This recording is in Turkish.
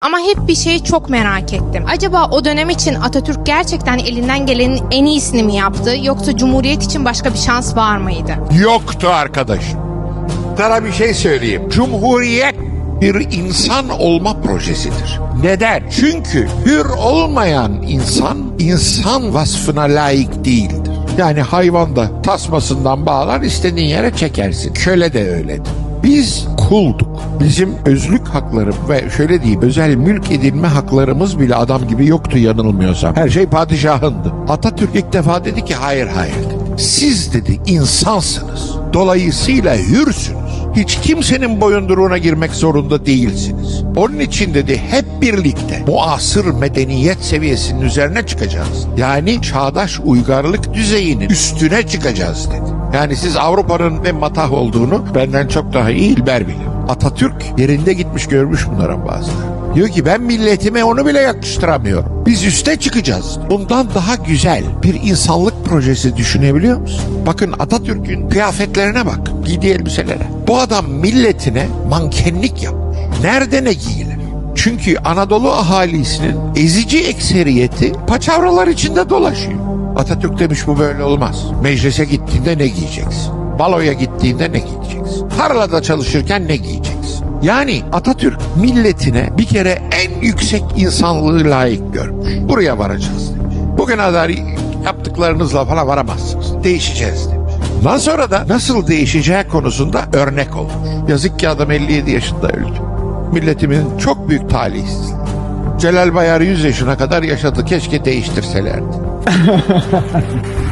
Ama hep bir şeyi çok merak ettim. Acaba o dönem için Atatürk gerçekten elinden gelenin en iyisini mi yaptı yoksa Cumhuriyet için başka bir şans var mıydı? Yoktu arkadaşım. Sana bir şey söyleyeyim. Cumhuriyet bir insan olma projesidir. Neden? Çünkü hür olmayan insan, insan vasfına layık değildir. Yani hayvan da tasmasından bağlar istediğin yere çekersin. Köle de öyledir. Biz kulduk. Bizim özlük hakları ve şöyle diyeyim özel mülk edinme haklarımız bile adam gibi yoktu yanılmıyorsam. Her şey padişahındı. Atatürk ilk defa dedi ki hayır hayır. Siz dedi insansınız. Dolayısıyla hürsünüz. Hiç kimsenin boyunduruğuna girmek zorunda değilsiniz. Onun için dedi hep birlikte muasır medeniyet seviyesinin üzerine çıkacağız. Yani çağdaş uygarlık düzeyinin üstüne çıkacağız dedi. Yani siz Avrupa'nın ne matah olduğunu benden çok daha iyi İlber bilir. Atatürk yerinde gitmiş görmüş bunların bazıları. Diyor ki ben milletime onu bile yakıştıramıyorum. Biz üste çıkacağız. Bundan daha güzel bir insanlık projesi düşünebiliyor musun? Bakın Atatürk'ün kıyafetlerine bak. Giydiği elbiselere. Bu adam milletine mankenlik yapmış. Nerede ne giyilir? Çünkü Anadolu ahalisinin ezici ekseriyeti paçavralar içinde dolaşıyor. Atatürk demiş bu böyle olmaz. Meclise gittiğinde ne giyeceksin? Baloya gittiğinde ne giyeceksin? Tarlada çalışırken ne giyeceksin? Yani Atatürk milletine bir kere en yüksek insanlığı layık görmüş. Buraya varacağız demiş. Bugüne kadar yaptıklarınızla falan varamazsınız. Değişeceğiz demiş. Ondan sonra da nasıl değişeceği konusunda örnek olmuş. Yazık ki adam 57 yaşında öldü. Milletimin çok büyük talihsizliği. Celal Bayar 100 yaşına kadar yaşadı. Keşke değiştirselerdi.